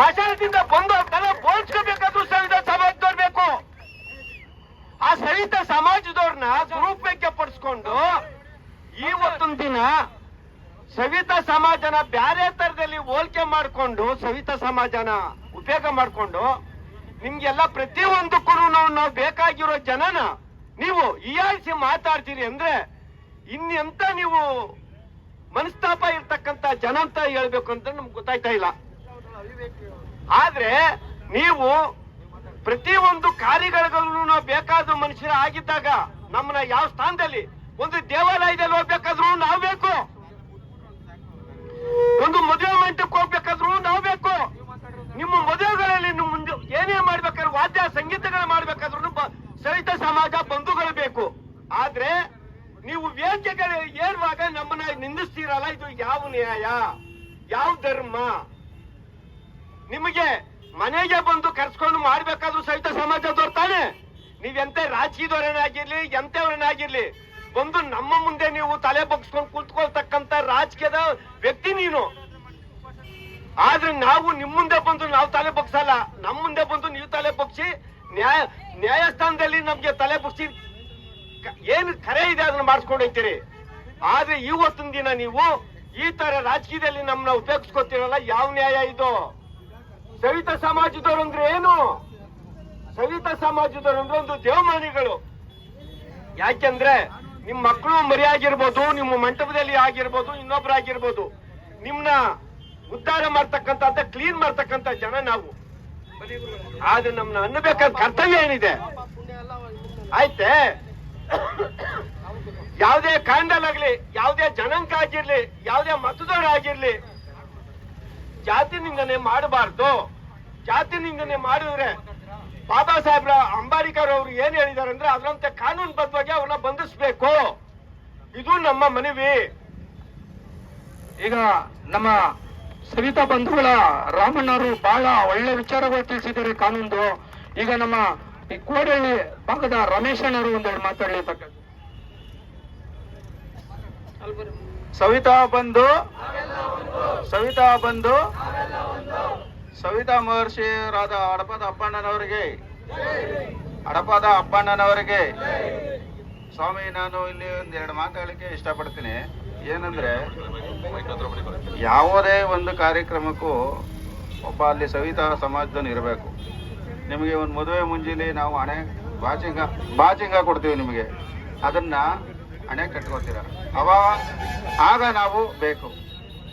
ಮಶಾಲದಿಂದ ಬಂದು ತಲೆ ಬೋಳ್ಸ್ಕೋಬೇಕಾದ್ರೂ ಸಹಿತ ಸಮಾಜದವ್ರು ಬೇಕು ಆ ಸಹಿತ ಸಮಾಜದವ್ರನ್ನ ದುರುಪಯೋಗ ಪಡಿಸ್ಕೊಂಡು ಇವತ್ತೊಂದು ದಿನ ಸವಿತಾ ಸಮಾಜನ ಬ್ಯಾರೆ ತರದಲ್ಲಿ ಹೋಲಿಕೆ ಮಾಡ್ಕೊಂಡು ಸವಿತಾ ಸಮಾಜನ ಉಪಯೋಗ ಮಾಡ್ಕೊಂಡು ನಿಮ್ಗೆಲ್ಲ ಪ್ರತಿಯೊಂದಕ್ಕೂ ನಾವು ನಾವು ಬೇಕಾಗಿರೋ ಜನನ ನೀವು ಇಯಾಳಿಸಿ ಮಾತಾಡ್ತೀರಿ ಅಂದ್ರೆ ಇನ್ನೆಂತ ನೀವು ಮನಸ್ತಾಪ ಇರ್ತಕ್ಕಂತ ಜನ ಅಂತ ಹೇಳ್ಬೇಕು ಅಂತ ನಮ್ಗೆ ಗೊತ್ತಾಯ್ತಾ ಇಲ್ಲ. ಆದ್ರೆ ನೀವು ಪ್ರತಿಯೊಂದು ಕಾರ್ಯಗಳಿಗೂ ನಾವು ಬೇಕಾದ ಮನುಷ್ಯರ ಆಗಿದ್ದಾಗ ನಮ್ಮನ್ನ ಯಾವ ಸ್ಥಾನದಲ್ಲಿ, ಒಂದು ದೇವಾಲಯದಲ್ಲಿ ಹೋಗ್ಬೇಕಾದ್ರು ನಾವು ಬೇಕು. ಒಂದು ಮದುವೆ ಮಂಟಕ್ಕೆ ಹೋಗ್ಬೇಕಾದ್ರು ನಾವು ಬೇಕು. ನಿಮ್ಮ ಮದುವೆಗಳಲ್ಲಿ ಮುಂದೆ ಏನೇ ಮಾಡ್ಬೇಕಾದ್ರೆ ವಾದ್ಯ ಸಂಗೀತಗಳು ಮಾಡ್ಬೇಕಾದ್ರು ಸಹಿತ ಸಮಾಜ ಬಂಧುಗಳು ಬೇಕು. ಆದ್ರೆ ನೀವು ವೇದಿಕೆಗಳು ಏರುವಾಗ ನಮ್ಮನ್ನ ನಿಂದಿಸ್ತೀರಲ್ಲ, ಇದು ಯಾವ ನ್ಯಾಯ? ಯಾವ ಧರ್ಮ? ನಿಮಗೆ ಮನೆಗೆ ಬಂದು ಕರ್ಸ್ಕೊಂಡು ಮಾಡ್ಬೇಕಾದ್ರೂ ಸಹಿತ ಸಮಾಜ ದೊರ್ತಾನೆ ನೀವೆಂತ ರಾಜಕೀಯದವರನ್ನಾಗಿರ್ಲಿ ಎಂತವರನ್ನಾಗಿರ್ಲಿ ಬಂದು ನಮ್ಮ ಮುಂದೆ ನೀವು ತಲೆ ಬಗ್ಸ್ಕೊಂಡು ಕೂತ್ಕೊಳ್ತಕ್ಕಂತ ರಾಜಕೀಯದ ವ್ಯಕ್ತಿ ನೀನು. ಆದ್ರೆ ನಾವು ನಿಮ್ ಮುಂದೆ ಬಂದು ನಾವು ತಲೆ ಬಗ್ಸಲ್ಲ. ನಮ್ಮ ಮುಂದೆ ಬಂದು ನೀವು ತಲೆ ಬಗ್ಸಿ, ನ್ಯಾಯ, ನ್ಯಾಯಸ್ಥಾನದಲ್ಲಿ ನಮ್ಗೆ ತಲೆ ಬಗ್ಸಿ ಏನು ಕರೆ ಇದೆ ಅದನ್ನ ಮಾಡಿಸ್ಕೊಂಡು ಹೋಗ್ತೀರಿ? ಆದ್ರೆ ಇವತ್ತಿನ ದಿನ ನೀವು ಈ ತರ ರಾಜಕೀಯದಲ್ಲಿ ನಮ್ಮನ್ನ ಉಪಯೋಗಿಸ್ಕೊತೀರಲ್ಲ, ಯಾವ ನ್ಯಾಯ ಇದು? ಸವಿತಾ ಸಮಾಜದವ್ರು ಅಂದ್ರೆ ಏನು? ಸವಿತಾ ಸಮಾಜದವ್ರು ಅಂದ್ರೆ ಒಂದು ದೇವಮಾನಿಗಳು. ಯಾಕೆಂದ್ರೆ ನಿಮ್ ಮಕ್ಕಳು ಮರಿ ಆಗಿರ್ಬೋದು ನಿಮ್ಮ ಮಂಟಪದಲ್ಲಿ ಆಗಿರ್ಬೋದು ಇನ್ನೊಬ್ರಾಗಿರ್ಬೋದು ನಿಮ್ನ ಉದ್ಧಾರ ಮಾಡ್ತಕ್ಕಂತ ಕ್ಲೀನ್ ಮಾಡ್ತಕ್ಕಂತ ಜನ ನಾವು. ಆದ್ರೆ ನಮ್ನ ಅನ್ನಬೇಕಾದ ಕರ್ತವ್ಯ ಏನಿದೆ? ಆಯ್ತೆ? ಯಾವುದೇ ಕ್ಯಾಂಡಲ್ ಆಗ್ಲಿ, ಯಾವುದೇ ಜನಾಂಗ ಆಗಿರ್ಲಿ, ಯಾವುದೇ ಮತದಾರ ಆಗಿರ್ಲಿ, ಜಾತಿ ನಿಂದನೆ ಮಾಡಬಾರ್ದು. ಜಾತಿ ನಿಂದನೆ ಮಾಡಿದ್ರೆ ಬಾಬಾ ಸಾಹೇಬ್ರ ಅಂಬಾರಿಕರ್ ಅವರು ಏನ್ ಹೇಳಿದಾರೆ ಅಂದ್ರೆ ಅದರಂತೆ ಕಾನೂನು ಬದ್ಧವಾಗಿ ಅವನ್ನ ಬಂಧಿಸ್ಬೇಕು. ಇದು ನಮ್ಮ ಮನವಿ. ಈಗ ನಮ್ಮ ಸವಿತಾ ಬಂಧುಗಳ ರಾಮಣ್ಣವರು ಬಹಳ ಒಳ್ಳೆ ವಿಚಾರಗಳು ತಿಳಿಸಿದ್ದಾರೆ ಕಾನೂನು ಈಗ ನಮ್ಮ ಈ ಕೋಡಳ್ಳಿ ಭಾಗದ ರಮೇಶ್ ಅಣ್ಣವರು ಒಂದೆರಡು ಮಾತಾಡಲಿರ್ತಕ್ಕಂಥ ಸವಿತಾ ಬಂದು ಸವಿತಾ ಬಂದು ಸವಿತಾ ಮಹರ್ಷಿಯರಾದ ಹಡಪದ ಅಪ್ಪಣ್ಣನವರಿಗೆ. ಹಡಪದ ಅಪ್ಪಣ್ಣನವರಿಗೆ. ಸ್ವಾಮಿ, ನಾನು ಇಲ್ಲಿ ಒಂದೆರಡು ಮಾತಾಡಲಿಕ್ಕೆ ಇಷ್ಟಪಡ್ತೀನಿ. ಏನಂದ್ರೆ, ಯಾವುದೇ ಒಂದು ಕಾರ್ಯಕ್ರಮಕ್ಕೂ ಒಬ್ಬ ಅಲ್ಲಿ ಸವಿತಾ ಸಮಾಜದನ್ನು ಇರಬೇಕು. ನಿಮಗೆ ಒಂದು ಮದುವೆ ಮುಂಜಾನೆ ನಾವು ಹಣೆ ಬಾಚಿಂಗ ಬಾಚಿಂಗ ಕೊಡ್ತೀವಿ ನಿಮಗೆ. ಅದನ್ನ ಹಣೆ ಕಟ್ಕೋತೀರ. ಅವ, ಆಗ ನಾವು ಬೇಕು.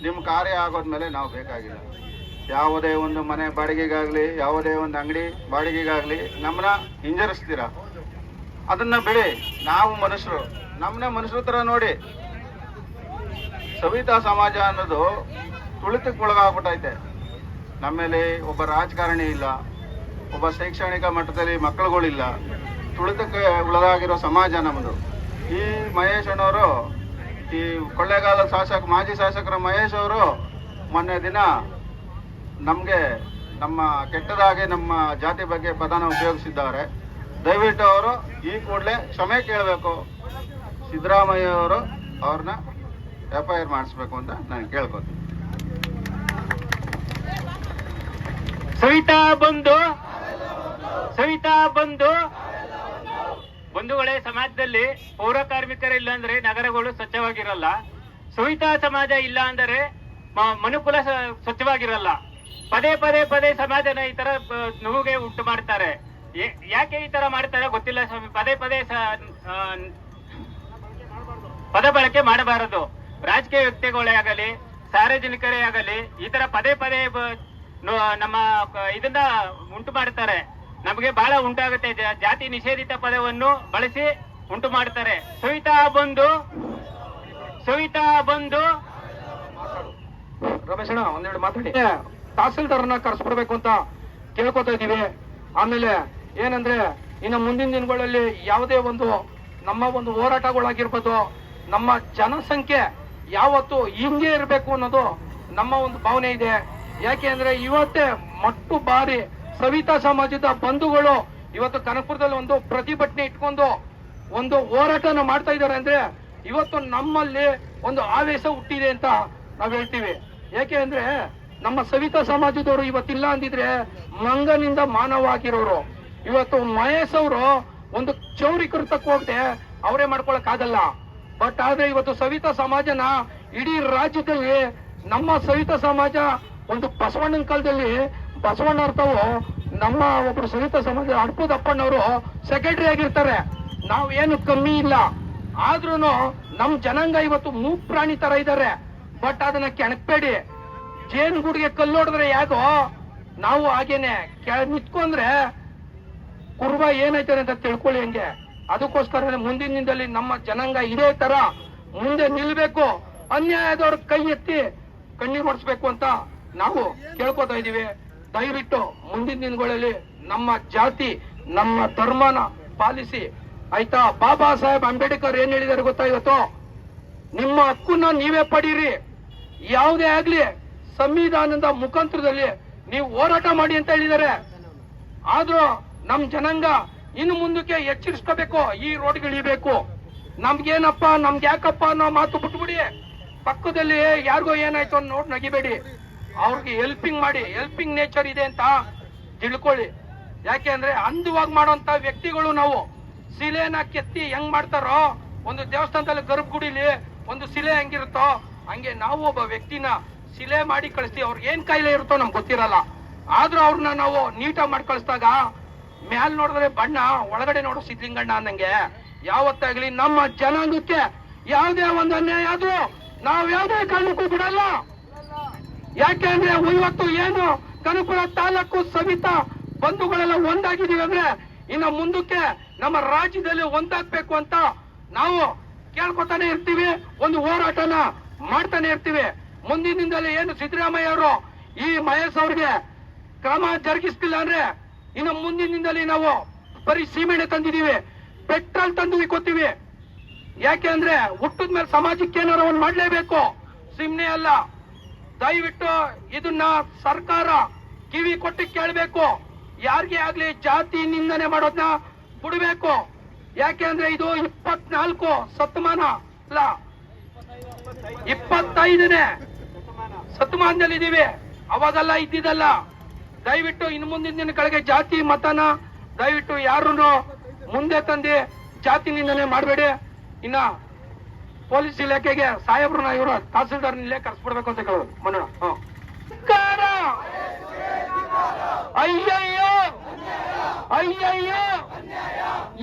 ನಿಮ್ಮ ಕಾರ್ಯ ಆಗೋದ್ಮೇಲೆ ನಾವು ಬೇಕಾಗಿಲ್ಲ. ಯಾವುದೇ ಒಂದು ಮನೆ ಬಾಡಿಗೆಗಾಗ್ಲಿ, ಯಾವುದೇ ಒಂದು ಅಂಗಡಿ ಬಾಡಿಗೆಗಾಗ್ಲಿ ನಮ್ಮನ್ನ ಹಿಂಜರಿಸ್ತೀರ. ಅದನ್ನ ಬಿಡಿ. ನಾವು ಮನುಷ್ಯರು. ನಮ್ಮನ್ನ ಮನುಷ್ಯರ ಥರ ನೋಡಿ. ಸವಿತಾ ಸಮಾಜ ಅನ್ನೋದು ತುಳಿತಕ್ಕೆ ಒಳಗಾಗ್ಬಿಟ್ಟೈತೆ ನಮ್ಮಲ್ಲಿ ಒಬ್ಬ ರಾಜಕಾರಣಿ ಇಲ್ಲ. ಒಬ್ಬ ಶೈಕ್ಷಣಿಕ ಮಟ್ಟದಲ್ಲಿ ಮಕ್ಕಳುಗಳಿಲ್ಲ, ತುಳಿತಕ್ಕೆ ಒಳಗಾಗಿರೋ ಸಮಾಜ ನಮ್ಮದು. ಈ ಮಹೇಶ್ ಅಣ್ಣವರು ಈ ಕೊಳ್ಳೇಗಾಲದ ಶಾಸಕ, ಮಾಜಿ ಶಾಸಕರ ಮಹೇಶ್ ಅವರು ಮೊನ್ನೆ ದಿನ ನಮಗೆ ನಮ್ಮ ಕೆಟ್ಟದಾಗಿ ನಮ್ಮ ಜಾತಿ ಬಗ್ಗೆ ಪದನ ಉಪಯೋಗಿಸಿದ್ದಾರೆ. ದಯವಿಟ್ಟು ಅವರು ಈ ಕೂಡಲೇ ಕ್ಷಮೆ ಕೇಳಬೇಕು. ಸಿದ್ದರಾಮಯ್ಯ ಅವರು ಅವ್ರನ್ನ ಎಫ್ ಐ ಮಾಡಿಸ್ಬೇಕು ಅಂತ ನಾನು ಕೇಳ್ಕೊತೀನಿ. ಸವಿತಾ ಬಂದು ಸವಿತಾ ಬಂದು, ಬಂಧುಗಳೇ, ಸಮಾಜದಲ್ಲಿ ಪೌರ ಕಾರ್ಮಿಕರಿಲ್ಲ ಅಂದ್ರೆ ನಗರಗಳು ಸ್ವಚ್ಛವಾಗಿರಲ್ಲ. ಸವಿತಾ ಸಮಾಜ ಇಲ್ಲ ಅಂದರೆ ಮನುಕುಲ ಸ್ವಚ್ಛವಾಗಿರಲ್ಲ. ಪದೇ ಪದೇ ಪದೇ ಸಮಾಜನ ಈ ತರ ನೋವುಗೆ ಉಂಟು ಮಾಡ್ತಾರೆ. ಯಾಕೆ ಈ ತರ ಮಾಡ್ತಾರೆ ಗೊತ್ತಿಲ್ಲ ಸ್ವಾಮಿ. ಪದೇ ಪದೇ ಪದ ಬಳಕೆ ಮಾಡಬಾರದು. ರಾಜಕೀಯ ವ್ಯಕ್ತಿಗಳೇ ಆಗಲಿ, ಸಾರ್ವಜನಿಕರೇ ಆಗಲಿ, ಈ ತರ ಪದೇ ಪದೇ ನಮ್ಮ ಇದನ್ನ ಉಂಟು ಮಾಡ್ತಾರೆ. ನಮಗೆ ಬಹಳ ಉಂಟಾಗುತ್ತೆ. ಜಾತಿ ನಿಷೇಧಿತ ಪದವನ್ನು ಬಳಸಿ ಉಂಟು ಮಾಡ್ತಾರೆ ಸವಿತಾ ಬಂದು ಸವಿತಾ ಬಂದು. ರಮೇಶ್ ಅಣ್ಣ ಒಂದೆರಡು ಮಾತಾಡಿ. ತಹಸೀಲ್ದಾರ್ನ ಕರೆಸ್ಬಿಡ್ಬೇಕು ಅಂತ ಕೇಳ್ಕೊತಾ ಇದೀವಿ ಆಮೇಲೆ ಏನಂದ್ರೆ ಇನ್ನು ಮುಂದಿನ ದಿನಗಳಲ್ಲಿ ಯಾವುದೇ ಒಂದು ನಮ್ಮ ಒಂದು ಹೋರಾಟಗಳಾಗಿರ್ಬೋದು ನಮ್ಮ ಜನಸಂಖ್ಯೆ ಯಾವತ್ತು ಹಿಂಗೆ ಇರಬೇಕು ಅನ್ನೋದು ನಮ್ಮ ಒಂದು ಭಾವನೆ ಇದೆ. ಯಾಕೆ ಅಂದ್ರೆ ಇವತ್ತೇ ಮಟ್ಟು ಬಾರಿ ಸವಿತಾ ಸಮಾಜದ ಬಂಧುಗಳು ಇವತ್ತು ಕನಕಪುರದಲ್ಲಿ ಒಂದು ಪ್ರತಿಭಟನೆ ಇಟ್ಕೊಂಡು ಒಂದು ಹೋರಾಟನ ಮಾಡ್ತಾ ಇದ್ದಾರೆ ಅಂದ್ರೆ ಇವತ್ತು ನಮ್ಮಲ್ಲಿ ಒಂದು ಆವೇಶ ಹುಟ್ಟಿದೆ ಅಂತ ನಾವ್ ಹೇಳ್ತೀವಿ. ಯಾಕೆ ಅಂದ್ರೆ ನಮ್ಮ ಸವಿತಾ ಸಮಾಜದವರು ಇವತ್ತಿಲ್ಲ ಅಂದಿದ್ರೆ ಮಂಗನಿಂದ ಮಾನವ ಆಗಿರೋರು ಇವತ್ತು ಮಹೇಶ್ ಅವರು ಒಂದು ಚೌರಿ ಕೃತಕ್ಕೆ ಹೋಗದೆ ಅವರೇ ಮಾಡ್ಕೊಳಕ್ ಆಗಲ್ಲ. ಬಟ್ ಆದ್ರೆ ಇವತ್ತು ಸವಿತಾ ಸಮಾಜನ ಇಡೀ ರಾಜ್ಯದಲ್ಲಿ ನಮ್ಮ ಸವಿತಾ ಸಮಾಜ ಒಂದು ಬಸವಣ್ಣನ ಕಾಲದಲ್ಲಿ ಬಸವಣ್ಣ ಅರ್ಥವು ನಮ್ಮ ಒಬ್ರು ಸರಿತ ಸಮಾಜ ಅಪ್ಪಣ್ಣವರು ಸೆಕ್ರೆಟರಿ ಆಗಿರ್ತಾರೆ. ನಾವ್ ಏನು ಕಮ್ಮಿ ಇಲ್ಲ. ಆದ್ರೂ ನಮ್ ಜನಾಂಗ ಇವತ್ತು ಮೂಕ್ ಪ್ರಾಣಿ ತರ ಇದ್ದಾರೆ ಬಟ್ ಅದನ್ನ ಕೆಣಕ್ಬೇಡಿ. ಜೇನುಗೂಡಿಗೆ ಕಲ್ಲೋಡಿದ್ರೆ ಯಾಕೋ ನಾವು ಹಾಗೇನೆ ನಿತ್ಕೊಂಡ್ರೆ ಕುರುಬ ಏನಾಯ್ತಾರೆ ಅಂತ ತಿಳ್ಕೊಳ್ಳಿ ಹಂಗೆ. ಅದಕ್ಕೋಸ್ಕರ ಮುಂದಿನ ದಿನದಲ್ಲಿ ನಮ್ಮ ಜನಾಂಗ ಇದೇ ತರ ಮುಂದೆ ನಿಲ್ಬೇಕು. ಅನ್ಯಾಯದವ್ರ ಕೈ ಎತ್ತಿ ಕಣ್ಣೀರ್ ಹೊಡಿಸ್ಬೇಕು ಅಂತ ನಾವು ಕೇಳ್ಕೊತಾ ಇದೀವಿ ದಯವಿಟ್ಟು ಮುಂದಿನ ದಿನಗಳಲ್ಲಿ ನಮ್ಮ ಜಾತಿ, ನಮ್ಮ ಧರ್ಮನ ಪಾಲಿಸಿ. ಆಯ್ತಾ? ಬಾಬಾ ಸಾಹೇಬ್ ಅಂಬೇಡ್ಕರ್ ಏನ್ ಹೇಳಿದಾರೆ ಗೊತ್ತಾ ನಿಮ್ಮ ಹಕ್ಕನ್ನ ನೀವೇ ಪಡೀರಿ. ಯಾವುದೇ ಆಗ್ಲಿ ಸಂವಿಧಾನದ ಮುಖಾಂತರದಲ್ಲಿ ನೀವು ಹೋರಾಟ ಮಾಡಿ ಅಂತ ಹೇಳಿದ್ದಾರೆ. ಆದ್ರೂ ನಮ್ ಜನಾಂಗ ಇನ್ನು ಮುಂದಕ್ಕೆ ಎಚ್ಚರಿಸ್ಕೋಬೇಕು, ಈ ರೋಡ್ಗಳಿಬೇಕು ನಮ್ಗೇನಪ್ಪ ನಮ್ಗೆ ಯಾಕಪ್ಪ ಅನ್ನೋ ಮಾತು ಬಿಟ್ಬಿಡಿ. ಪಕ್ಕದಲ್ಲಿ ಯಾರಿಗೋ ಏನಾಯ್ತು ಅಂತ ನೋಡ್ ನಗಿಬೇಡಿ. ಅವ್ರಿಗೆ ಹೆಲ್ಪಿಂಗ್ ಮಾಡಿ ಹೆಲ್ಪಿಂಗ್ ನೇಚರ್ ಇದೆ ಅಂತ ತಿಳ್ಕೊಳ್ಳಿ. ಯಾಕೆ ಅಂದ್ರೆ ಅಂದವಾಗಿ ಮಾಡುವಂತ ವ್ಯಕ್ತಿಗಳು ನಾವು. ಶಿಲೆನ ಕೆತ್ತಿ ಹೆಂಗ್ ಮಾಡ್ತಾರೋ, ಒಂದು ದೇವಸ್ಥಾನದಲ್ಲಿ ಗರ್ಭಗುಡಿಲಿ ಒಂದು ಶಿಲೆ ಹೆಂಗಿರುತ್ತೋ, ಹಂಗೆ ನಾವು ಒಬ್ಬ ವ್ಯಕ್ತಿನ ಶಿಲೆ ಮಾಡಿ ಕಳಿಸ್ತೀವಿ. ಅವ್ರಿಗೆ ಏನ್ ಕಾಯಿಲೆ ಇರುತ್ತೋ ನಮ್ಗೆ ಗೊತ್ತಿರಲ್ಲ. ಆದ್ರೂ ಅವ್ರನ್ನ ನಾವು ನೀಟಾಗಿ ಮಾಡಿ ಕಳಿಸಿದಾಗ, ಮ್ಯಾಲ್ ನೋಡಿದ್ರೆ ಬಣ್ಣ, ಒಳಗಡೆ ನೋಡೋ ಸಿದ್ಲಿಂಗಣ್ಣ ಅನ್ನಂಗೆ ಯಾವತ್ತಾಗ್ಲಿ ನಮ್ಮ ಜನಾಂಗಕ್ಕೆ ಯಾವುದೇ ಒಂದು ಅನ್ಯಾಯ ಆದ್ರೂ ನಾವ್ ಯಾವುದೇ ಕಾರಣಕ್ಕೂ ಬಿಡಲ್ಲ. ಯಾಕೆಂದ್ರೆ ಇವತ್ತು ಏನು ಕನಕಪುರ ತಾಲೂಕು ಸವಿತಾ ಬಂಧುಗಳೆಲ್ಲ ಒಂದಾಗಿದೀವಿ ಅಂದ್ರೆ ಇನ್ನು ಮುಂದಕ್ಕೆ ನಮ್ಮ ರಾಜ್ಯದಲ್ಲಿ ಒಂದಾಗ್ಬೇಕು ಅಂತ ನಾವು ಕೇಳ್ಕೊತಾನೆ ಇರ್ತೀವಿ, ಒಂದು ಹೋರಾಟನ ಮಾಡ್ತಾನೆ ಇರ್ತೀವಿ. ಮುಂದಿನಿಂದಲೇ ಏನು ಸಿದ್ದರಾಮಯ್ಯ ಅವರು ಈ ಮಹೇಶ್ ಅವ್ರಿಗೆ ಕ್ರಮ ಜರುಗಿಸ್ತಿಲ್ಲ ಅಂದ್ರೆ ಇನ್ನು ಮುಂದಿನಿಂದಲೇ ನಾವು ಬರೀ ಸೀಮೆಣ್ಣೆ ತಂದಿದೀವಿ ಪೆಟ್ರೋಲ್ ತಂದು ಕೊತ್ತೀವಿ ಯಾಕೆ ಅಂದ್ರೆ ಹುಟ್ಟಿದ್ಮೇಲೆ ಸಮಾಜಕ್ಕೆ ಏನಾರ ಒಂದು ಮಾಡಲೇಬೇಕು. ಸಿಮ್ನೆ ಅಲ್ಲ. ದಯವಿಟ್ಟು ಇದನ್ನ ಸರ್ಕಾರ ಕಿವಿ ಕೊಟ್ಟು ಕೇಳಬೇಕು. ಯಾರಿಗೆ ಆಗ್ಲಿ ಜಾತಿ ನಿಂದನೆ ಮಾಡೋದನ್ನ ಬಿಡಬೇಕು. ಯಾಕೆ ಅಂದ್ರೆ ಇದು ಇಪ್ಪತ್ನಾಲ್ಕು ಸತಮಾನ ಅಲ್ಲ. ಇಪ್ಪತ್ತೈದನೇ ಸತಮಾನದಲ್ಲಿ ಇದೀವಿ. ಅವಾಗೆಲ್ಲ ಇದ್ದಿದ್ದಲ್ಲ. ದಯವಿಟ್ಟು ಇನ್ನು ಮುಂದಿನ ದಿನಗಳಿಗೆ ಜಾತಿ ಮತನ ದಯವಿಟ್ಟು ಯಾರನ್ನು ಮುಂದೆ ತಂದಿ ಜಾತಿ ನಿಂದನೆ ಮಾಡಬೇಡಿ. ಇನ್ನ ಪೊಲೀಸ್ ಇಲಾಖೆಗೆ ಸಾಹೇಬ್ರನ್ನ ಇವರು ತಹಸೀಲ್ದಾರ್ ಇಲ್ಲೇ ಕರ್ಸ್ಬಿಡ್ಬೇಕು ಅಂತ ಕೇಳೋದು ಮನೋಣ! ಅಯ್ಯಯ್ಯೋ! ಅಯ್ಯಯ್ಯೋ!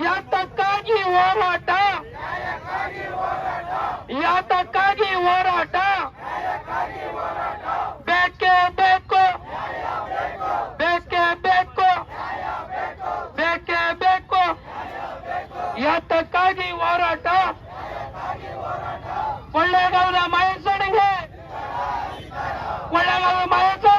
ಯಾತಕ್ಕಾಗಿ ಹೋರಾಟ? ಯಾತಕ್ಕಾಗಿ ಹೋರಾಟ? ಬೇಕೇ ಬೇಕು! ಬೇಕೇ ಬೇಕು! ಬೇಕೇ ಬೇಕು! ಯಾತಕ್ಕಾಗಿ ಹೋರಾಟ? ಕೊಳ್ಳೇಗಾಲದ ಮಹೇಶ್ವರಿಗೆ ಕೊಳ್ಳೇಗಾಲದ ಮಹೇಶ್ವರ್ಗೆ ನಮ್ಮ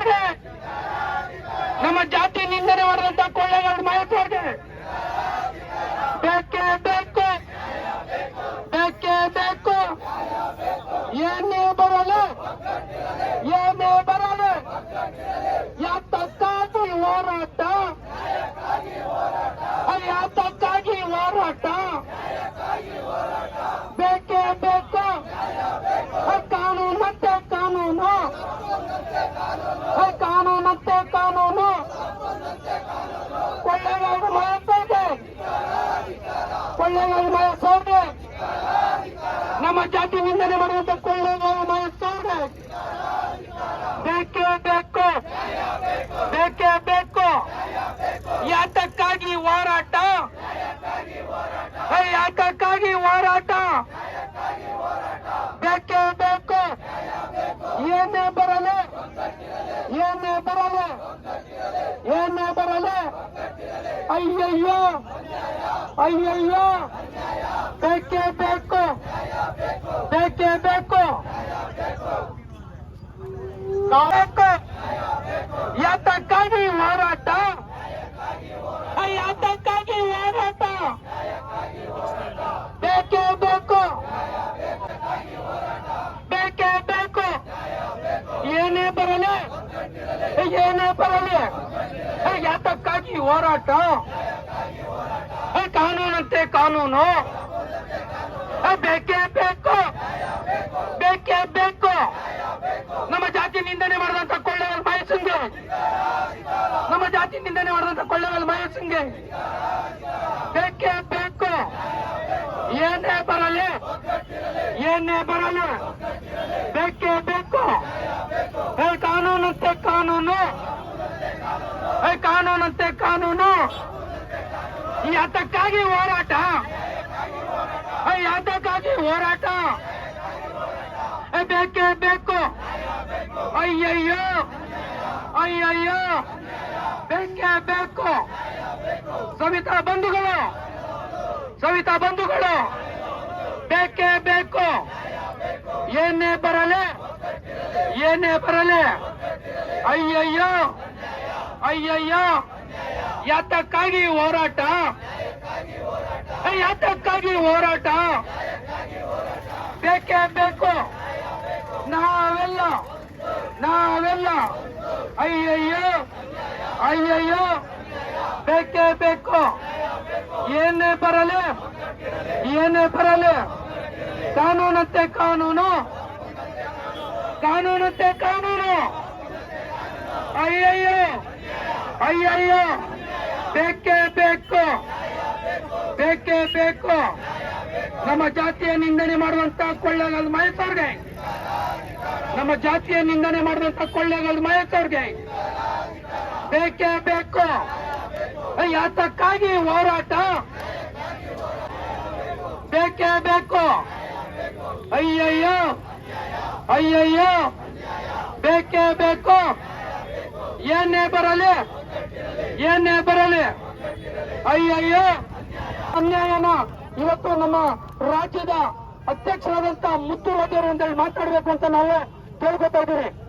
みんなで盛り上 ಬೇಕೇ ಬೇಕು? ಏನೇ ಬರಲಿ ಏನೇ ಬರಲಿ, ಬೇಕೇ ಬೇಕು. ಕಾನೂನಂತೆ ಕಾನೂನು. ಕಾನೂನಂತೆ ಕಾನೂನು. ಈ ಹತ್ತಕ್ಕಾಗಿ ಹೋರಾಟ. ಏ ಯಾತಕ್ಕಾಗಿ ಹೋರಾಟ. ಬೇಕೇ ಬೇಕು. ಅಯ್ಯಯ್ಯೋ ಅಯ್ಯಯ್ಯೋ, ಬೇಕೇ ಬೇಕು. ಸವಿತಾ ಬಂಧುಗಳು ಸವಿತಾ ಬಂಧುಗಳು, ಬೇಕೇ ಬೇಕು. ಏನೇ ಬರಲೆ ಏನೇ ಬರಲೆ. ಅಯ್ಯಯ್ಯೋ ಅಯ್ಯಯ್ಯೋ, ಯಾತಕ್ಕಾಗಿ ಹೋರಾಟ? ಯಾತಕ್ಕಾಗಿ ಹೋರಾಟ? ಬೇಕೇ ಬೇಕು. ನಾವೆಲ್ಲ ನಾವೆಲ್ಲ, ಅಯ್ಯಯ್ಯೋ ಅಯ್ಯಯ್ಯೋ ಬೇಕೇ ಬೇಕು. ಏನೇ ಬರಲಿ ಏನೇ ಬರಲಿ. ಕಾನೂನಂತೆ ಕಾನೂನು. ಕಾನೂನಂತೆ ಕಾನೂನು. ಅಯ್ಯಯ್ಯೋ ಅಯ್ಯಯ್ಯೋ. ಬೇಕೇ ಬೇಕು. ಬೇಕೇ ಬೇಕು. ನಮ್ಮ ಜಾತಿಯ ನಿಂದನೆ ಮಾಡುವಂತ ಕೊಳ್ಳೆಗಾಲ ಮಾಯಕವ್ರಿಗೆ ನಮ್ಮ ಜಾತಿಯ ನಿಂದನೆ ಮಾಡುವಂತ ಕೊಳ್ಳೇಗಾಲ ಮಾಯಕವ್ರಿಗೆ ಬೇಕೇ ಬೇಕು. ಯಾತಕ್ಕಾಗಿ ಹೋರಾಟ? ಬೇಕೇ ಬೇಕು. ಅಯ್ಯಯ್ಯೋ. ಅಯ್ಯಯ್ಯೋ. ಬೇಕೇ ಬೇಕು. ಏನೇ ಬರಲಿ ಏನೇ ಬರಲಿ. ಅಯ್ಯಯ್ಯೋ. ಅನ್ಯಾಯನ ಇವತ್ತು ನಮ್ಮ ರಾಜ್ಯದ ಅಧ್ಯಕ್ಷರಾದಂತ ಅಂತ ಹೇಳಿ ಮಾತಾಡ್ಬೇಕು ಅಂತ ನಾವು ಕೇಳ್ಕೊತಾ ಇದ್ದೀವಿ.